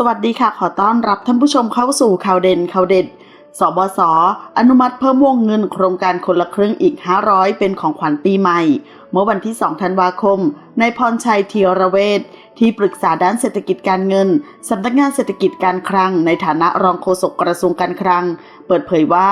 สวัสดีค่ะ ขอต้อนรับท่านผู้ชมเข้าสู่ข่าวเด่นข่าวเด็ด สบส อนุมัติเพิ่มวงเงินโครงการคนละครึ่งอีก 500 เป็นของขวัญปีใหม่ เมื่อวันที่ 2 ธันวาคมนายพรชัยเทียรเวทที่ปรึกษาด้านเศรษฐกิจการเงิน สำนักงานเศรษฐกิจการคลัง ในฐานะรองโฆษกกระทรวงการคลัง เปิดเผยว่า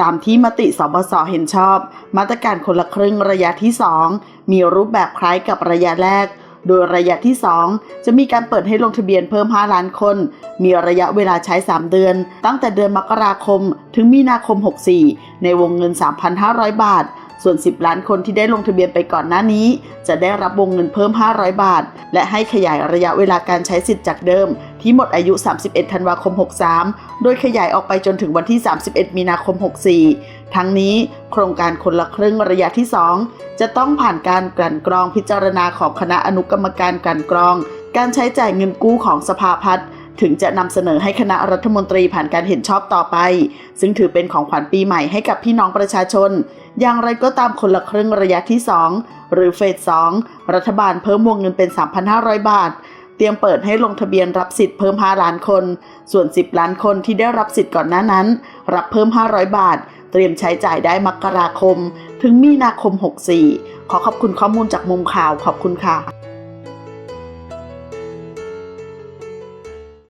ตามที่มติสบสเห็นชอบ มาตรการคนละครึ่งระยะที่ 2 มีรูปแบบคล้ายกับระยะแรก โดยระยะที่ 2 จะมีการเปิดให้ลงทะเบียนเพิ่ม 5 ล้านคน มีระยะเวลาใช้ 3 เดือน ตั้งแต่เดือนมกราคม ถึงมีนาคม 64 ในวงเงิน 3,500 บาท ส่วน 10 ล้านคนที่ได้ลงทะเบียนไปก่อนหน้านี้ จะได้รับวงเงินเพิ่ม 500 บาท และให้ขยายระยะเวลาการใช้สิทธิ์จากเดิม ที่หมดอายุ 31 ธันวาคม 63 โดยขยายออกไปจนถึงวันที่ 31 มีนาคม 64 ทั้งนี้โครงการคนละครึ่งระยะที่ 2 จะต้องผ่านการกลั่นกรองพิจารณาของคณะอนุกรรมการกลั่นกรอง การใช้จ่ายเงินกู้ของสภาพัฒน์ ถึงจะนำเสนอให้คณะรัฐมนตรีผ่านการเห็นชอบต่อไป ซึ่งถือเป็นของขวัญปีใหม่ให้กับพี่น้องประชาชน อย่างไรก็ตามคนละครึ่งระยะที่ 2 หรือเฟส 2 รัฐบาลเพิ่มวงเงินเป็น 3,500 บาท เตรียมเปิดให้ลงทะเบียนรับสิทธิ์เพิ่ม 5 ล้านคน ส่วน 10 ล้านคนที่ได้รับสิทธิ์ก่อนหน้านั้น รับเพิ่ม 500 บาท เตรียมใช้จ่ายได้มกราคม ถึงมีนาคม 64 ขอขอบคุณข้อมูลจากมุมข่าวขอบคุณค่ะ